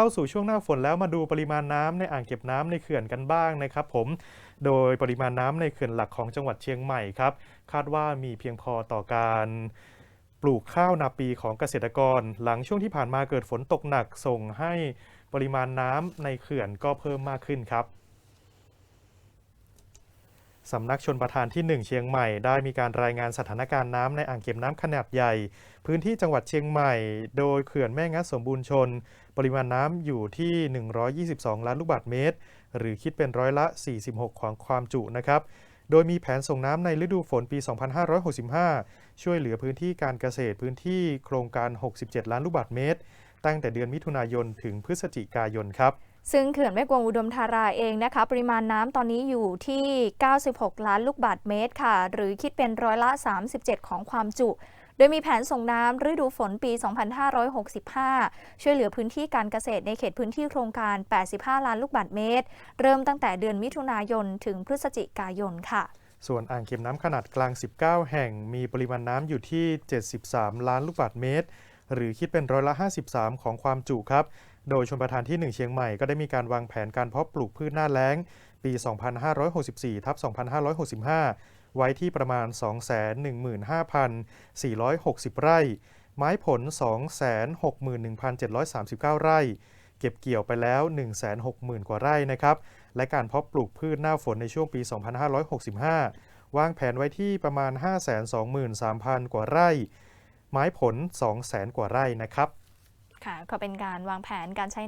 เข้าสู่ช่วงหน้าฝนแล้วมาดูปริมาณน้ำในอ่างเก็บน้ำในเขื่อนกันบ้างนะครับผม โดยปริมาณน้ำในเขื่อนหลักของจังหวัดเชียงใหม่ครับ คาดว่ามีเพียงพอต่อการปลูกข้าวนาปีของเกษตรกร หลังช่วงที่ผ่านมาเกิดฝนตกหนักส่งให้ปริมาณน้ำในเขื่อนก็เพิ่มมากขึ้นครับ สำนักชนประทานที่ 1 เชียงใหม่ได้มีการรายงานสถานการณ์น้ำในอ่างเก็บน้ำขนาดใหญ่ พื้นที่จังหวัดเชียงใหม่ โดยเขื่อนแม่งัดสมบูรณ์ชน ปริมาณน้ำอยู่ที่ 122 ล้านลูกบาศก์เมตร หรือคิดเป็นร้อยละ 46 ของความจุนะครับ โดยมีแผนส่งน้ำในฤดูฝนปี 2565 ช่วยเหลือพื้นที่การเกษตรพื้นที่โครงการ 67 ล้านลูกบาศก์เมตร ตั้งแต่เดือนมิถุนายนถึงพฤศจิกายนครับ ซึ่งเขื่อนแม่กวงอุดมธาราเองนะคะ ปริมาณน้ำตอนนี้อยู่ที่ 96 ล้านลูกบาศก์เมตรค่ะ หรือคิดเป็นร้อยละ 37 ของความจุโดยมีแผนส่งน้ำฤดูฝนปี 2565 ช่วยเหลือพื้นที่การเกษตรในเขตพื้นที่โครงการ 85 ล้านลูกบาศก์เมตร เริ่มตั้งแต่เดือนมิถุนายนถึงพฤศจิกายนค่ะ ส่วนอ่างเก็บน้ำขนาดกลาง 19 แห่งมีปริมาณน้ำอยู่ที่ 73 ล้านลูกบาศก์เมตร หรือคิดเป็นร้อยละ 53 ของความจุครับ โดยชนประทานที่ 1 เชียงใหม่ก็ได้มีการวางแผนการเพาะปลูกพืชหน้าแล้ง ปี 2564ทับ2565 ไว้ที่ประมาณ 215,460 ไร่ ไม้ผล 261,739 ไร่ เก็บเกี่ยวไปแล้ว 160,000 กว่าไร่นะครับ และการเพาะปลูกพืชหน้าฝนในช่วงปี 2565 วางแผนไว้ที่ประมาณ 523,000 กว่าไร่ ไม้ผล 2 0 0แสนกว่าไร่นะครับ ค่ะ ก็เป็นการวางแผนการใช้